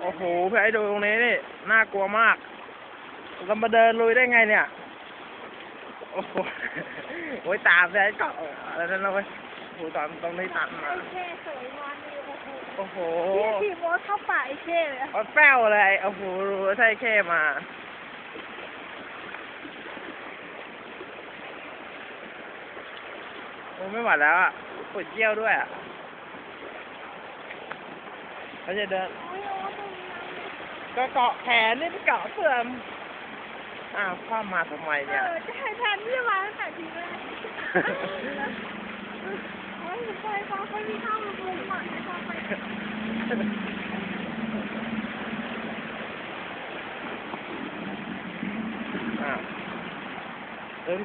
โอ้โหพี่ไอ้ดูตรงนี้นี่ น่ากลัวมากเรามาเดินลุยได้ไงเนี่ย โอ้โหโอ้ยตามพี่ไอ้เกาะอะไรนั่นนะเว้ยโอ้โหตอนตรงนี้ตัดมาไอ้เช่สวยงามเลยโอ้โหโอ้โหพี่ขี่มอเข้าป่าไอ้เช่เลยอะมันแป้วเลยโอ้โหรู้ว่าใช่แค่มาโอ้ไม่ไหวแล้วอะปวดเยี่ยวด้วยอะเขาจะเดิน โอ้ยโอ้ยตรงนี้ ก็เกาะแขนนี่ไปเกาะเสื่อมอ้าวข้ามมาทำไมเอเนี่ย อจะให้แทนที่จะมาตั้งแต่ทีแรกโอ้ยไปฟ้าไปมีข้าวลงลงก่อนให้ฟ้าไปอ้าวเออ